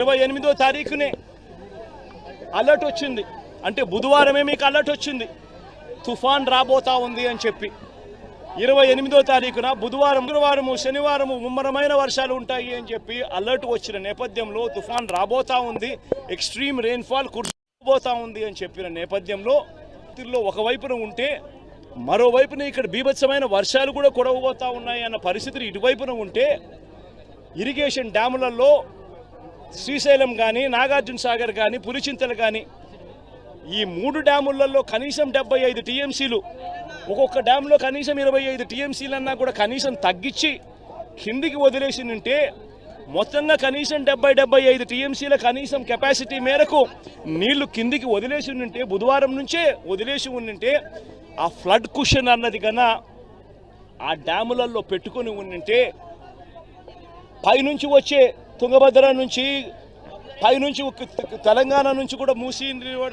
ఇరవై ఎనిమిదో తారీఖునే అలర్ట్ వచ్చింది. అంటే బుధవారమే మీకు అలర్ట్ వచ్చింది. తుఫాన్ రాబోతా ఉంది అని చెప్పి. ఇరవై ఎనిమిదో తారీఖున బుధవారం గురువారము శనివారము ముమ్మరమైన వర్షాలు ఉంటాయి అని చెప్పి అలర్ట్ వచ్చిన నేపథ్యంలో తుఫాన్ రాబోతా ఉంది. ఎక్స్ట్రీమ్ రెయిన్ఫాల్ కుర్చోబోతా ఉంది అని చెప్పిన నేపథ్యంలో తిరులో ఒకవైపున ఉంటే మరోవైపున ఇక్కడ బీభత్సమైన వర్షాలు కూడా కురవబోతా ఉన్నాయి అన్న పరిస్థితులు ఇటువైపున ఉంటే ఇరిగేషన్ డ్యాములలో శ్రీశైలం కానీ నాగార్జున సాగర్ కానీ పులిచింతలు కానీ ఈ మూడు డ్యాములలో కనీసం డెబ్బై ఐదు టీఎంసీలు ఒక్కొక్క డ్యాంలో కనీసం ఇరవై ఐదు టీఎంసీలన్నా కూడా కనీసం తగ్గించి కిందికి వదిలేసి ఉంటే మొత్తంగా కనీసం డెబ్బై డెబ్బై ఐదు టీఎంసీల కనీసం కెపాసిటీ మేరకు నీళ్ళు కిందికి వదిలేసి ఉంటే బుధవారం నుంచే వదిలేసి ఉంటే ఆ ఫ్లడ్ కుషన్ అన్నది కన్నా ఆ డ్యాములలో పెట్టుకొని ఉంటే పైనుంచి వచ్చే తుంగభద్ర నుంచి పైనుంచి తెలంగాణ నుంచి కూడా మూసీ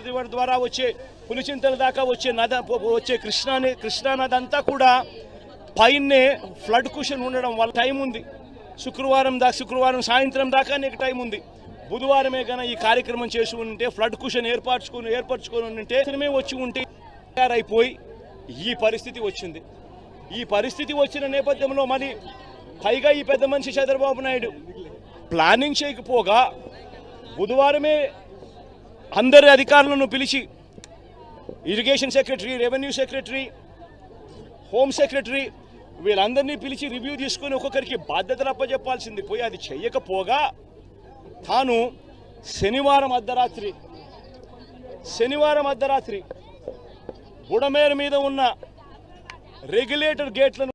రివర్ ద్వారా వచ్చే పులిచింతల దాకా వచ్చే నద వచ్చే కృష్ణాని కృష్ణా నది అంతా కూడా పైనే ఫ్లడ్ కుషన్ ఉండడం వల్ల టైం ఉంది. శుక్రవారం దాకా శుక్రవారం సాయంత్రం దాకా నీకు టైం ఉంది. బుధవారమే కన్నా ఈ కార్యక్రమం చేసి ఉంటే ఫ్లడ్ కుషన్ ఏర్పరచుకుని ఏర్పరచుకొని ఉంటే సినిమే వచ్చి ఉంటే తయారైపోయి ఈ పరిస్థితి వచ్చింది. ఈ పరిస్థితి వచ్చిన నేపథ్యంలో మరి పైగా ఈ పెద్ద మనిషి చంద్రబాబు నాయుడు ప్లానింగ్ చేయకపోగా బుధవారమే అందరి అధికారులను పిలిచి irrigation secretary revenue secretary home secretary వీళ్ళందరినీ పిలిచి రివ్యూ తీసుకొని ఒక్కొక్కరికి బాధ్యతలు అప్పచెప్పాల్సింది పోయి అది చెయ్యకపోగా తాను శనివారం అర్ధరాత్రి శనివారం అర్ధరాత్రి బుడమేరు మీద ఉన్న రెగ్యులేటర్ గేట్లను